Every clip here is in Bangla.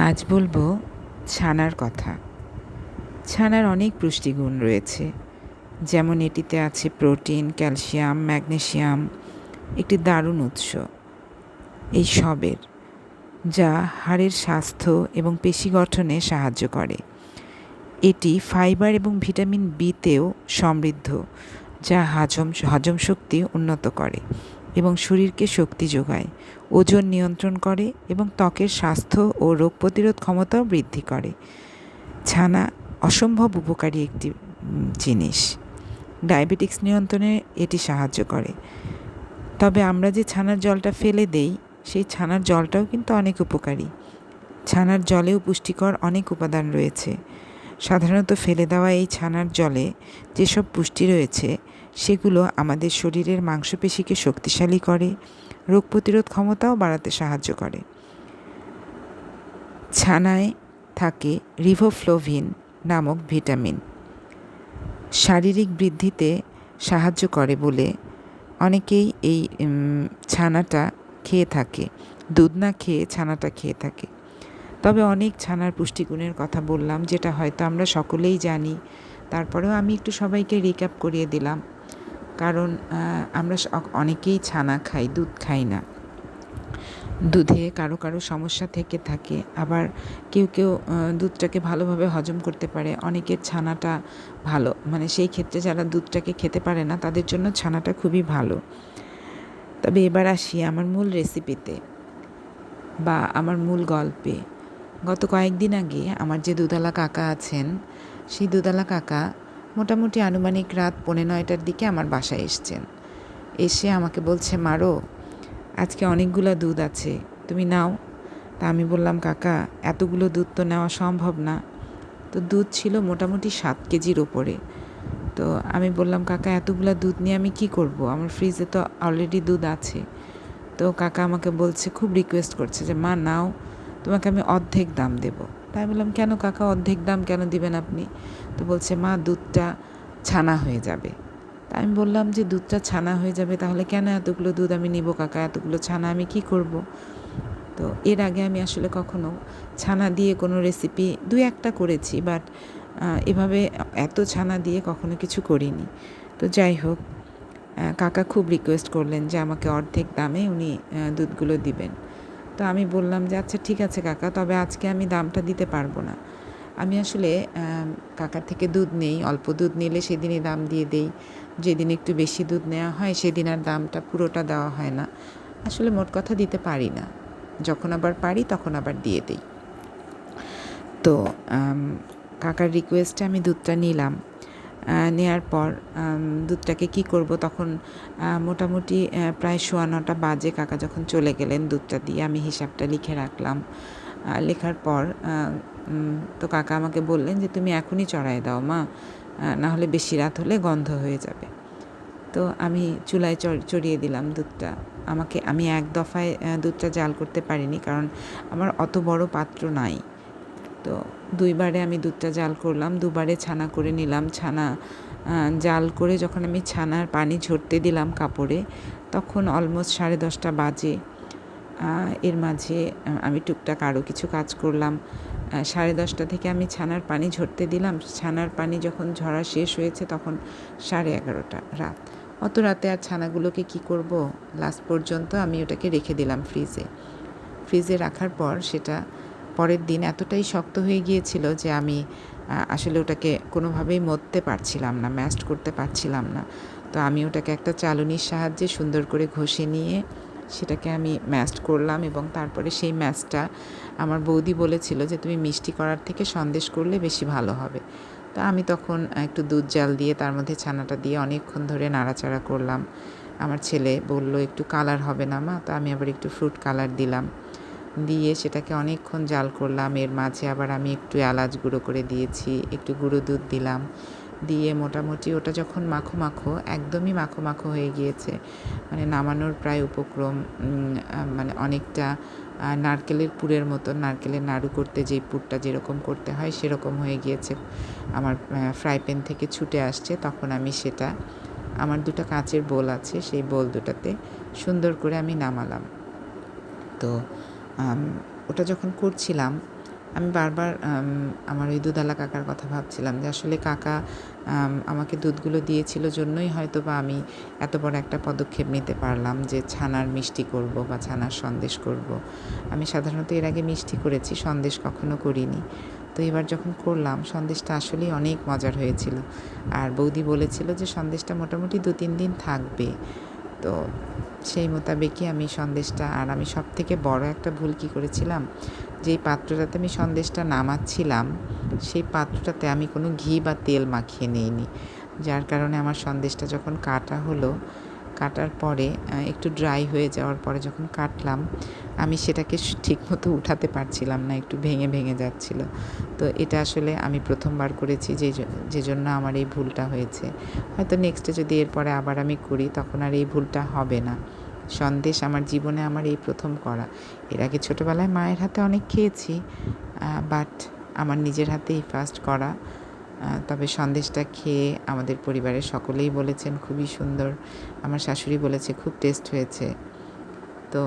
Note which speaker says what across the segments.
Speaker 1: আজ বলব ছানার কথা। ছানার অনেক পুষ্টিগুণ রয়েছে। যেমন এটিতে আছে প্রোটিন, ক্যালসিয়াম ম্যাগনেশিয়াম একটি দারুণ উৎস। এই সবের, যা হাড়ের স্বাস্থ্য এবং পেশি গঠনে সাহায্য করে। এটি ফাইবার এবং ভিটামিন বিতেও সমৃদ্ধ, যা হজম হজম শক্তি উন্নত করে। এবং শরীরকে শক্তি যোগায়, ওজন নিয়ন্ত্রণ করে এবং ত্বকের স্বাস্থ্য ও রোগ প্রতিরোধ ক্ষমতাও বৃদ্ধি করে। ছানা অসম্ভব উপকারী একটি জিনিস। ডায়াবেটিক্স নিয়ন্ত্রণে এটি সাহায্য করে। তবে আমরা যে ছানার জলটা ফেলে দেই, সেই ছানার জলটাও কিন্তু অনেক উপকারী। ছানার জলেও পুষ্টিকর অনেক উপাদান রয়েছে। সাধারণত ফেলে দেওয়া এই ছানার জলে যেসব পুষ্টি রয়েছে সেগুলো আমাদের শরীরের মাংসপেশিকে শক্তিশালী করে, রোগ প্রতিরোধ ক্ষমতাও বাড়াতে সাহায্য করে। ছানায় থাকে রিভোফ্লোভিন নামক ভিটামিন। শারীরিক বৃদ্ধিতে সাহায্য করে বলে অনেকেই এই ছানাটা খেয়ে থাকে, দুধ না খেয়ে ছানাটা খেয়ে থাকে। তবে অনেক ছানার পুষ্টিগুণের কথা বললাম, যেটা হয়তো আমরা সকলেই জানি। তারপরেও আমি একটু সবাইকে রিক্যাপ করিয়ে দিলাম। কারণ আমরা অনেকেই ছানা খাই, দুধ খাই না। দুধে কারও কারও সমস্যা থেকে থাকে। আবার কেউ কেউ দুধটাকে ভালোভাবে হজম করতে পারে। অনেকের ছানাটা ভালো মানে সেই ক্ষেত্রে যারা দুধটাকে খেতে পারে না, তাদের জন্য ছানাটা খুবই ভালো। তবে এবার আসি আমার মূল রেসিপিতে বা আমার মূল গল্পে। গত কয়েকদিন আগে আমার যে দুধালা কাকা আছেন, সেই দুধালা কাকা মোটামুটি আনুমানিক রাত পৌনে নয়টার দিকে আমার বাসায় এসছেন। এসে আমাকে বলছে, মারো, আজকে অনেকগুলো দুধ আছে, তুমি নাও। তা আমি বললাম, কাকা, এতগুলো দুধ তো নেওয়া সম্ভব না। তো দুধ ছিল মোটামুটি সাত কেজির ওপরে। তো আমি বললাম, কাকা, এতগুলো দুধ নিয়ে আমি কি করব? আমার ফ্রিজে তো অলরেডি দুধ আছে। তো কাকা আমাকে বলছে, খুব রিকোয়েস্ট করছে যে, মা, নাও, তোমাকে আমি অর্ধেক দাম দেব। তাই বললাম, কেন কাকা, অর্ধেক দাম কেন দিবেন আপনি? তো বলছে, মা, দুধটা ছানা হয়ে যাবে। তা আমি বললাম যে, দুধটা ছানা হয়ে যাবে, তাহলে কেন এতগুলো দুধ আমি নিব কাকা? এতগুলো ছানা আমি কি করব? তো এর আগে আমি আসলে কখনো ছানা দিয়ে কোনো রেসিপি দু একটা করেছি বাট এভাবে এত ছানা দিয়ে কখনো কিছু করিনি। তো যাই হোক কাকা খুব রিকোয়েস্ট করলেন যে, আমাকে অর্ধেক দামে উনি দুধগুলো দিবেন। তো আমি বললাম যে আচ্ছা ঠিক আছে কাকা, তবে আজকে আমি দামটা দিতে পারব না। আমি আসলে কাকার থেকে দুধ নেই, অল্প দুধ নিলে সেদিনই দাম দিয়ে দেই। যেদিন একটু বেশি দুধ নেওয়া হয়, সেদিন আর দামটা পুরোটা দেওয়া হয় না। আসলে মোট কথা দিতে পারি না। যখন আবার পারি, তখন আবার দিয়ে দিই। তো কাকার রিকোয়েস্টে আমি দুধটা নিলাম। নেয়ার পর দুধটাকে কি করব তখন মোটামুটি প্রায় সোয়া নটা বাজে কাকা যখন চলে গেলেন দুধটা দিয়ে, আমি হিসাবটা লিখে রাখলাম। লেখার পর তো কাকা আমাকে বললেন যে, তুমি এখনই চড়াই দাও মা না হলে বেশি রাত হলে গন্ধ হয়ে যাবে। তো আমি চুলায় চড়িয়ে দিলাম দুধটা। আমাকে, আমি এক দফায় দুধটা জাল করতে পারিনি কারণ আমার অত বড় পাত্র নাই। তো দুইবারে আমি দুধটা জাল করলাম, দুবারে ছানা করে নিলাম। ছানা জাল করে যখন আমি ছানার পানি ঝরতে দিলাম কাপড়ে, তখন অলমোস্ট সাড়ে দশটা বাজে। এর মাঝে আমি টুকটাক আরও কিছু কাজ করলাম। সাড়ে দশটা থেকে আমি ছানার পানি ঝরতে দিলাম। ছানার পানি যখন ঝরা শেষ হয়েছে তখন সাড়ে এগারোটা রাত। অত রাতে আর ছানাগুলোকে কি করব? লাস্ট পর্যন্ত আমি ওটাকে রেখে দিলাম ফ্রিজে। ফ্রিজে রাখার পর সেটা পরের দিন এতটাই শক্ত হয়ে গিয়েছিল যে আমি আসলে ওটাকে কোনোভাবেই মরতে পারছিলাম না, ম্যাস্ট করতে পারছিলাম না। তো আমি ওটাকে একটা চালনির সাহায্যে সুন্দর করে ঘষে নিয়ে সেটাকে আমি ম্যাস্ট করলাম এবং তারপরে সেই ম্যাচটা আমার বৌদি বলেছিল যে, তুমি মিষ্টি করার থেকে সন্দেশ করলে বেশি ভালো হবে। তো আমি তখন একটু দুধ জাল দিয়ে তার মধ্যে ছানাটা দিয়ে অনেকক্ষণ ধরে নাড়াচাড়া করলাম। আমার ছেলে বলল, একটু কালার হবে না মা। তো আমি আবার একটু ফ্রুট কালার দিলাম। দিয়ে সেটাকে অনেকক্ষণ জাল করলাম। এর মাঝে আবার আমি একটু এলাচ গুঁড়ো করে দিয়েছি, একটু গুঁড়ো দুধ দিলাম। দিয়ে মোটামুটি ওটা যখন মাখো মাখো, একদমই মাখো মাখো হয়ে গিয়েছে। মানে নামানোর প্রায় উপক্রম মানে অনেকটা নারকেলের পুরের মতো নারকেলের নাড়ু করতে যেই পুরটা যেরকম করতে হয় সেরকম হয়ে গিয়েছে। আমার ফ্রাই প্যান থেকে ছুটে আসছে, তখন আমি সেটা, আমার দুটো কাঁচের বোল আছে, সেই বোল দুটাতে সুন্দর করে আমি নামালাম। তো ওটা যখন করছিলাম, আমি বারবার আমার ওই দুধালা কাকার কথা ভাবছিলাম যে আসলে কাকা আমাকে দুধগুলো দিয়েছিল জন্যই হয়তো বা আমি এত বড় একটা পদক্ষেপ নিতে পারলাম যে ছানার মিষ্টি করব বা ছানার সন্দেশ করব। আমি সাধারণত এর আগে মিষ্টি করেছি, সন্দেশ কখনো করিনি। তো এবার যখন করলাম, সন্দেশটা আসলেই অনেক মজার হয়েছিল। আর বৌদি বলেছিল যে সন্দেশটা মোটামুটি দু তিন দিন থাকবে। তো সেই মোতাবেকই আমি সন্দেশটা, আর আমি সব থেকে বড় একটা ভুল কী করেছিলাম? যেই পাত্রটাতে আমি সন্দেশটা নামাচ্ছিলাম, সেই পাত্রটাতে আমি কোনো ঘি বা তেল মাখিয়ে নিইনি। যার কারণে আমার সন্দেশটা যখন কাটা হলো কাটার পরে একটু ড্রাই হয়ে যাওয়ার পরে যখন কাটলাম, আমি সেটাকে ঠিকমতো উঠাতে পারছিলাম না, একটু ভেঙে ভেঙে যাচ্ছিল। তো এটা আসলে আমি প্রথমবার করেছি যে যে জন্য আমার এই ভুলটা হয়েছে। হয়তো নেক্সটে যদি এরপরে আবার আমি করি, তখন আর এই ভুলটা হবে না। সন্দেশ আমার জীবনে আমার এই প্রথম করা। এর আগে ছোটোবেলায় মায়ের হাতে অনেক খেয়েছি বাট আমার নিজের হাতেই ফার্স্ট করা। তবে সন্দেশটা খেয়ে আমাদের পরিবারের সকলেই বলেছেন, খুবই সুন্দর। আমার শাশুড়ি বলেছে, খুব টেস্ট হয়েছে। তো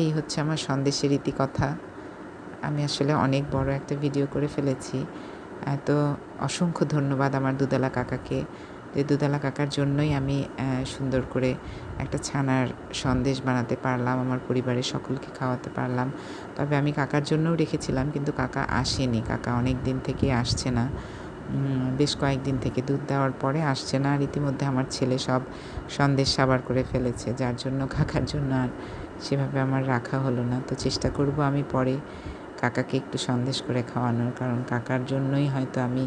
Speaker 1: এই হচ্ছে আমার সন্দেশের ইতিকথা আমি আসলে অনেক বড় একটা ভিডিও করে ফেলেছি। তো অসংখ্য ধন্যবাদ আমার দুদালা কাকাকে যে দুদালা কাকার জন্যই আমি সুন্দর করে একটা ছানার সন্দেশ বানাতে পারলাম, আমার পরিবারের সকলকে খাওয়াতে পারলাম। তবে আমি কাকার জন্যও রেখেছিলাম, কিন্তু কাকা আসেনি। কাকা অনেক দিন থেকে আসছে না। বেশ কয়েকদিন থেকে দুধ দেওয়ার পরে আসছে না। আর ইতিমধ্যে আমার ছেলে সব সন্দেশ সাবার করে ফেলেছে, যার জন্য কাকার জন্য আর সেভাবে আমার রাখা হলো না। তো চেষ্টা করব আমি পরে কাকাকে একটু সন্দেশ করে খাওয়ানোর, কারণ কাকার জন্যই হয়তো আমি,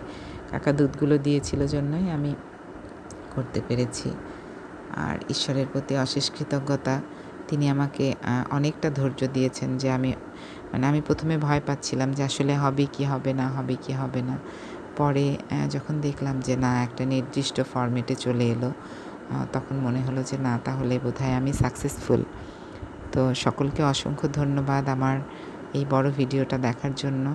Speaker 1: কাকা দুধগুলো দিয়েছিল জন্যই আমি করতে পেরেছি। আর ঈশ্বরের প্রতি অশেষ কৃতজ্ঞতা, তিনি আমাকে অনেকটা ধৈর্য দিয়েছেন যে আমি মানে আমি প্রথমে ভয় পাচ্ছিলাম যে আসলে হবে কি হবে না, হবে কি হবে না। পরে যখন দেখলাম যে না, একটা নির্দিষ্ট ফর্মেটে চলে এলো তখন মনে হলো যে না, তাহলে বোধহয় আমি সাকসেসফুল তো সকলকে অসংখ্য ধন্যবাদ আমার এই বড় ভিডিওটা দেখার জন্য।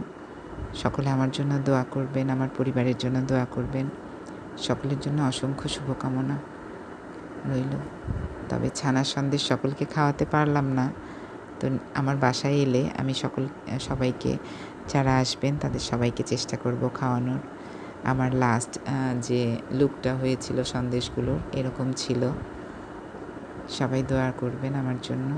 Speaker 1: সকলে আমার জন্য দোয়া করবেন, আমার পরিবারের জন্য দোয়া করবেন। সকলের জন্য অসংখ্য শুভকামনা রইল। তবে ছানার সন্দেশ সকলকে খাওয়াতে পারলাম না। তো আমার বাসায় এলে আমি সকল সবাইকে যারা আসবেন, তাদের সবাইকে চেষ্টা করব খাওয়ানোর। আমার লাস্ট যে লুকটা হয়েছিল সন্দেশগুলোর, এরকম ছিল। সবাই দোয়া করবেন আমার জন্য।